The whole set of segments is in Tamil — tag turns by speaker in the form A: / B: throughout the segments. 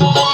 A: Thank you.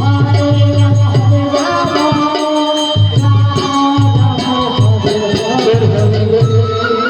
B: ஆசிரியர்